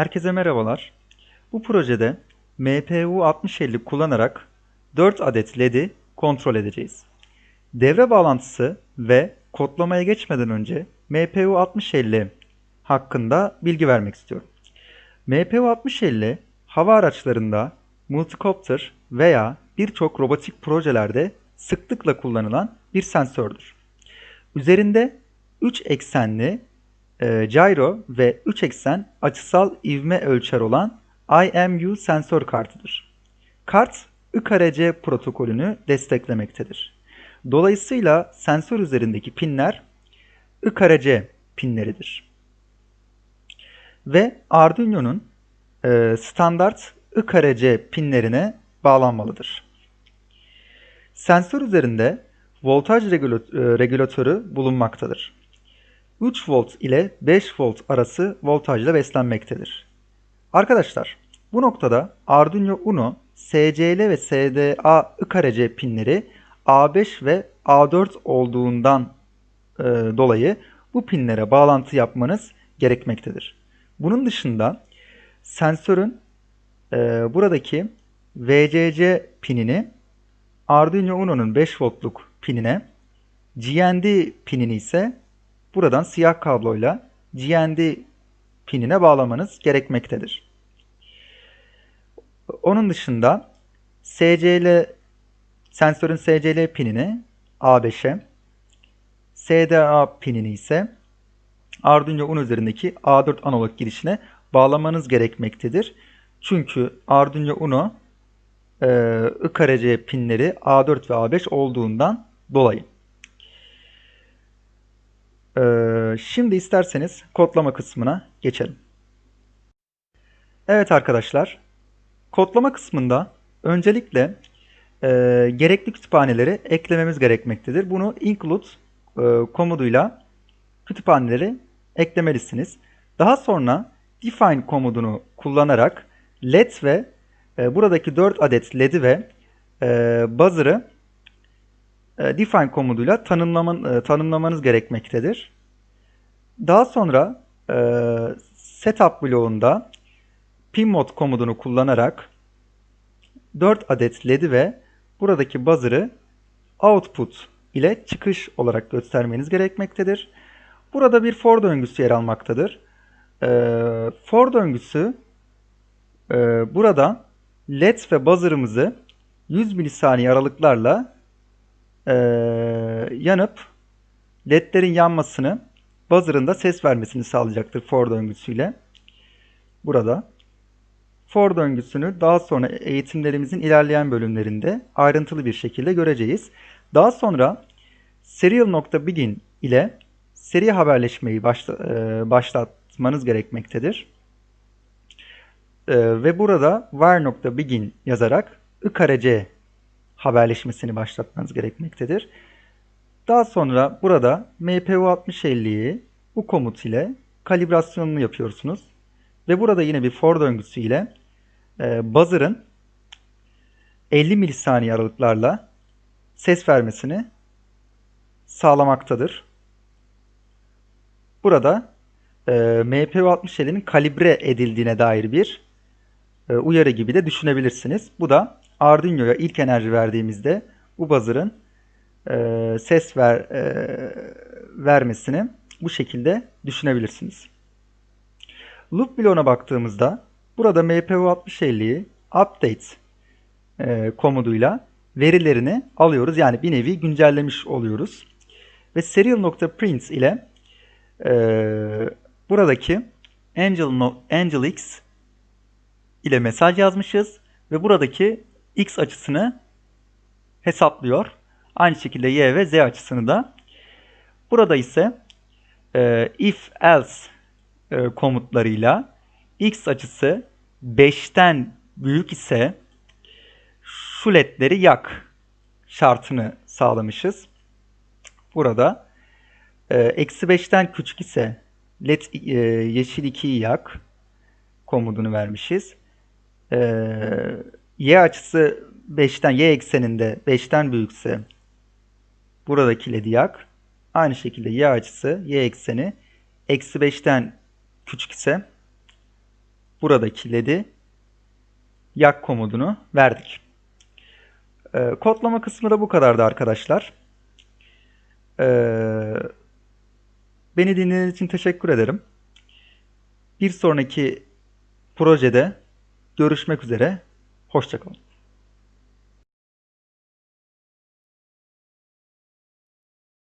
Herkese merhabalar. Bu projede MPU 6050 kullanarak 4 adet LED'i kontrol edeceğiz. Devre bağlantısı ve kodlamaya geçmeden önce MPU 6050 hakkında bilgi vermek istiyorum. MPU 6050 hava araçlarında, multicopter veya birçok robotik projelerde sıklıkla kullanılan bir sensördür. Üzerinde 3 eksenli e, gyro ve 3 eksen açısal ivme ölçer olan IMU sensör kartıdır. Kart IKRC protokolünü desteklemektedir. Dolayısıyla sensör üzerindeki pinler IKRC pinleridir. Ve Arduino'nun e, standart IKRC pinlerine bağlanmalıdır. Sensör üzerinde voltaj e, regülatörü bulunmaktadır. 3 volt ile 5 volt arası voltajla beslenmektedir. Arkadaşlar bu noktada Arduino Uno SCL ve SDA IKRC pinleri A5 ve A4 olduğundan e, dolayı bu pinlere bağlantı yapmanız gerekmektedir. Bunun dışında sensörün e, buradaki VCC pinini Arduino Uno'nun 5 voltluk pinine, GND pinini ise buradan siyah kabloyla GND pinine bağlamanız gerekmektedir. Onun dışında SCL sensörün SCL pinini A5'e, SDA pinini ise Arduino Uno üzerindeki A4 analog girişine bağlamanız gerekmektedir. Çünkü Arduino Uno e, IKRC pinleri A4 ve A5 olduğundan dolayı. E, şimdi isterseniz kodlama kısmına geçelim. Evet arkadaşlar, kodlama kısmında öncelikle e, gerekli kütüphaneleri eklememiz gerekmektedir. Bunu include e, komutuyla kütüphaneleri eklemelisiniz. Daha sonra define komutunu kullanarak led ve e, buradaki 4 adet led'i ve e, buzzer'ı define komutuyla tanımlaman, e, tanımlamanız gerekmektedir. Daha sonra e, setup bloğunda pinmod komutunu kullanarak 4 adet led'i ve buradaki buzzer'ı output ile çıkış olarak göstermeniz gerekmektedir. Burada bir for döngüsü yer almaktadır. For döngüsü e, burada led ve buzzer'ımızı 100 milisaniye aralıklarla e, yanıp ledlerin yanmasını buzzer'ın da ses vermesini sağlayacaktır for döngüsüyle. Burada for döngüsünü daha sonra eğitimlerimizin ilerleyen bölümlerinde ayrıntılı bir şekilde göreceğiz. Daha sonra serial.begin ile seri haberleşmeyi başla, e, başlatmanız gerekmektedir. E, ve burada var.begin yazarak IKRC haberleşmesini başlatmanız gerekmektedir. Daha sonra burada MPU6050'yi bu komut ile kalibrasyonunu yapıyorsunuz. Ve burada yine bir for döngüsü ile e, buzzer'ın 50 milisaniye aralıklarla ses vermesini sağlamaktadır. Burada e, MPU6050'nin kalibre edildiğine dair bir e, uyarı gibi de düşünebilirsiniz. Bu da Arduino'ya ilk enerji verdiğimizde bu buzzer'ın e, ses ver, e, vermesini bu şekilde düşünebilirsiniz. Loop bloğuna baktığımızda burada MPU6050'yi update e, komutuyla verilerini alıyoruz. Yani bir nevi güncellemiş oluyoruz. Ve serial.print ile e, buradaki Angel, Angel X ile mesaj yazmışız ve buradaki X açısını hesaplıyor. Aynı şekilde Y ve Z açısını da. Burada ise e, if else e, komutlarıyla X açısı 5'ten büyük ise şu ledleri yak şartını sağlamışız. Burada e, eksi 5'ten küçük ise led e, yeşil 2'yi yak komutunu vermişiz. E, y açısı 5'ten y ekseninde 5'ten büyükse buradaki ledi yak. Aynı şekilde y açısı y ekseni eksi 5'ten küçük ise buradaki led'i yak komutunu verdik. Ee, kodlama kısmı da bu kadardı arkadaşlar. Ee, beni dinlediğiniz için teşekkür ederim. Bir sonraki projede görüşmek üzere. Hoşçakalın.